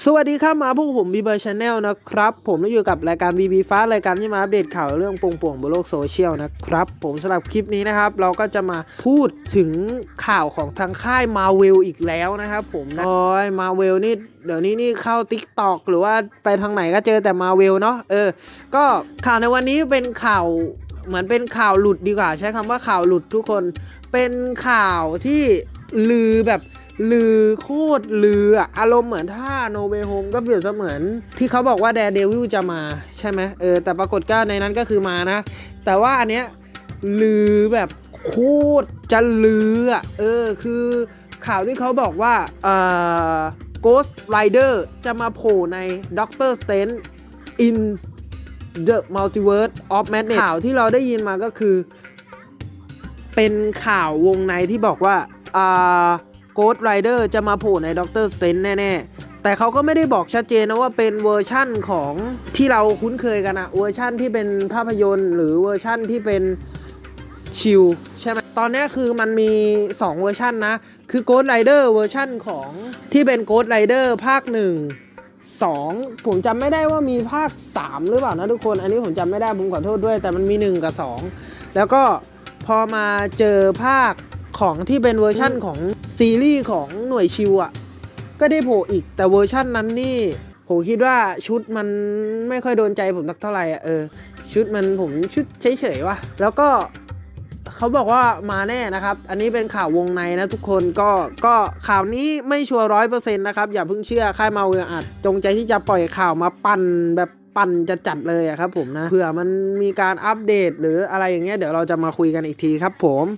สวัสดีครับมาพวกผมบีเบอร์ชาแนลนะครับ ผมอยู่กับรายการ BB ฟ้ารายการที่มาอัปเดตข่าวเรื่องป่วงๆบนโลกโซเชียลนะครับ ผมสำหรับคลิปนี้นะครับ เราก็จะมาพูดถึงข่าวของทางค่ายมาเวลอีกแล้วนะครับผมนะโอ้ยมาเวลนี่เดี๋ยวนี้นี่เข้า t ิ k t o k หรือว่าไปทางไหนก็เจอแต่มาเวลเนาะเออ ก็ข่าวในวันนี้เป็นข่าวเหมือนเป็นข่าวหลุดดีกว่า ใช้คำว่าข่าวหลุดทุกคน เป็นข่าวที่ลือแบบ ลือโคตรลืออารมณ์เหมือนถ้าโนเวโฮมก็เปรียบเสมือน ที่เขาบอกว่าแดเดวิลจะมาใช่ไหมเออแต่ปรากฏก็ในนั้นก็คือมานะ แต่ว่าอันเนี้ยลือแบบโคตรจะลืออะเออคือข่าวที่เขาบอกว่าเอ่อ Ghost Rider จะมาโผล่ใน Doctor Strange in the Multiverse of Madness ข่าวที่เราได้ยินมาก็คือ เป็นข่าววงในที่บอกว่าอ่า โกดไรเดอร์จะมาโผล่ในด็อกเตอร์สเตนแน่ๆ แต่เขาก็ไม่ได้บอกชัดเจนนะว่าเป็นเวอร์ชั่นของที่เราคุ้นเคยกันอะเวอร์ชั่นที่เป็นภาพยนตร์ หรือเวอร์ชั่นที่เป็นชิลใช่ไหมตอนนี้คือมันมี 2 เวอร์ชันนะ คือ Ghost Rider เวอร์ชั่นของที่เป็น Ghost Rider ภาค 1 2 ผมจำไม่ได้ว่ามีภาค 3 หรือเปล่านะทุกคน อันนี้ผมจำไม่ได้ผมขอโทษด้วย แต่มันมี 1 กับ 2 แล้วก็พอมาเจอภาค ของที่เป็นเวอร์ชั่นของซีรีส์ของหน่วยชิวอะก็ได้โผล่อีกแต่เวอร์ชั่นนั้นนี่ ผมคิดว่าชุดมันไม่ค่อยโดนใจผมสักเท่าไหร่อะเออ ชุดมันผมชุดเฉยๆว่ะแล้วก็เขาบอกว่ามาแน่นะครับ อันนี้เป็นข่าววงในนะทุกคนก็ก็ข่าวนี้ไม่ชัวร้อยเปอร์เซ็นต์นะครับ อย่าเพิ่งเชื่อค่ายมาเวลอัด จงใจที่จะปล่อยข่าวมาปั่นแบบปั่นจะจัดเลยครับผมนะเผื่อมันมีการอัปเดตหรืออะไรอย่างเงี้ยเดี๋ยวเราจะมาคุยกันอีกทีครับผม